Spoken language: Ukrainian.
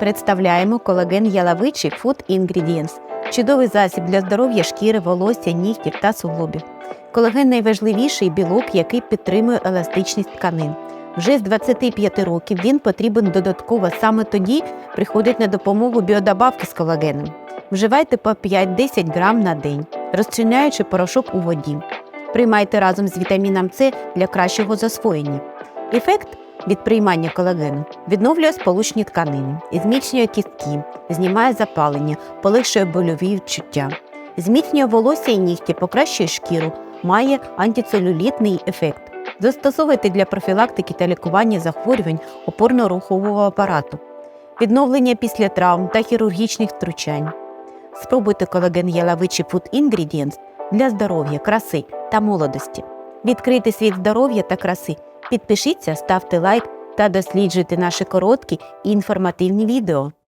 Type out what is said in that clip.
Представляємо колаген яловичий Food Ingredients – чудовий засіб для здоров'я шкіри, волосся, нігтів та суглобів. Колаген найважливіший білок, який підтримує еластичність тканин. Вже з 25 років він потрібен додатково саме тоді приходять на допомогу біодобавки з колагеном. Вживайте по 5-10 грам на день, розчиняючи порошок у воді. Приймайте разом з вітаміном С для кращого засвоєння. Ефект від приймання колагену відновлює сполучні тканини, зміцнює кістки, знімає запалення, полегшує больові відчуття, зміцнює волосся і нігті, покращує шкіру, має антицелюлітний ефект. Застосовуйте для профілактики та лікування захворювань опорно-рухового апарату, відновлення після травм та хірургічних втручань. Спробуйте колаген яловичий Food Ingredients для здоров'я, краси та молодості. Відкрити світ здоров'я та краси. Підпишіться, ставте лайк та досліджуйте наші короткі і інформативні відео.